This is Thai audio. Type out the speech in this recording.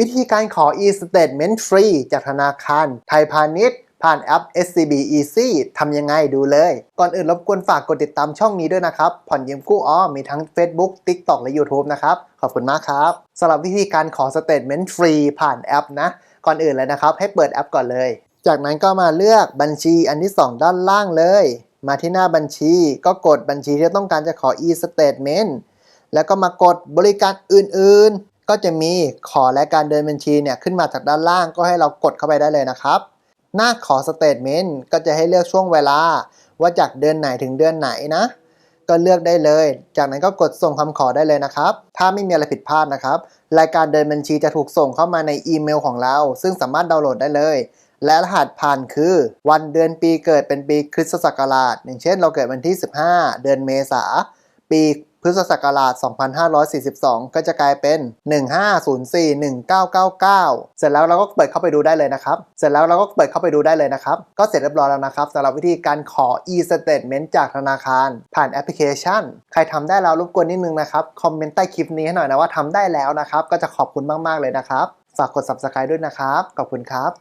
วิธีการขอ e-statement ฟรีจากธนาคาร ไทยพาณิชย์ ผ่านแอป SCB Easy ทำยังไงดูเลย ก่อนอื่นรบกวนฝากกดติดตามช่องนี้ด้วยนะครับ ผ่อนยืมกู้อ้อมีทั้ง Facebook TikTok และ YouTube นะครับ ขอบคุณมากครับสำหรับวิธีการขอ statement ฟรีผ่านแอปนะ ก่อนอื่นเลยนะครับ ให้เปิดแอปก่อนเลย จากนั้นก็มาเลือกบัญชีอันที่ 2 ด้านล่างเลย มาที่หน้าบัญชี ก็กดบัญชีที่ต้องการจะขอ e-statement แล้วก็มากดบริการอื่น ก็จะมีขอและการเดินบัญชีเนี่ยขึ้นมาจากด้านล่างก็ให้เรากดเข้าไปได้เลยนะครับ หน้าขอสเตทเมนต์ก็จะให้เลือกช่วงเวลา ว่าจากเดือนไหนถึงเดือนไหนนะ ก็เลือกได้เลย จากนั้นก็กดส่งคำขอได้เลยนะครับ ถ้าไม่มีอะไรผิดพลาดนะครับ รายการเดินบัญชีจะถูกส่งเข้ามาในอีเมลของเรา ซึ่งสามารถดาวน์โหลดได้เลย และรหัสผ่านคือ วันเดือนปีเกิดเป็นปีคริสตศักราชอย่างเช่น เราเกิดวันที่ 15 เดือนเมษาปี พุทธศักราช 2542 ก็จะกลายเป็น 15041999 เสร็จแล้วเราก็เปิดเข้าไปดูได้เลยนะครับ เสร็จแล้วเราก็เปิดเข้าไปดูได้เลยนะครับ ก็เสร็จเรียบร้อยแล้วนะครับสำหรับวิธีการขอ e-statement จากธนาคาร ผ่านแอปพลิเคชัน ใครทำได้แล้วรบกวนนิดนึงนะครับ คอมเมนต์ใต้คลิปนี้ให้หน่อยนะว่าทำได้แล้วนะครับ ก็จะขอบคุณมาก ๆ เลยนะครับ ฝากกด subscribe ด้วยนะครับ ขอบคุณครับ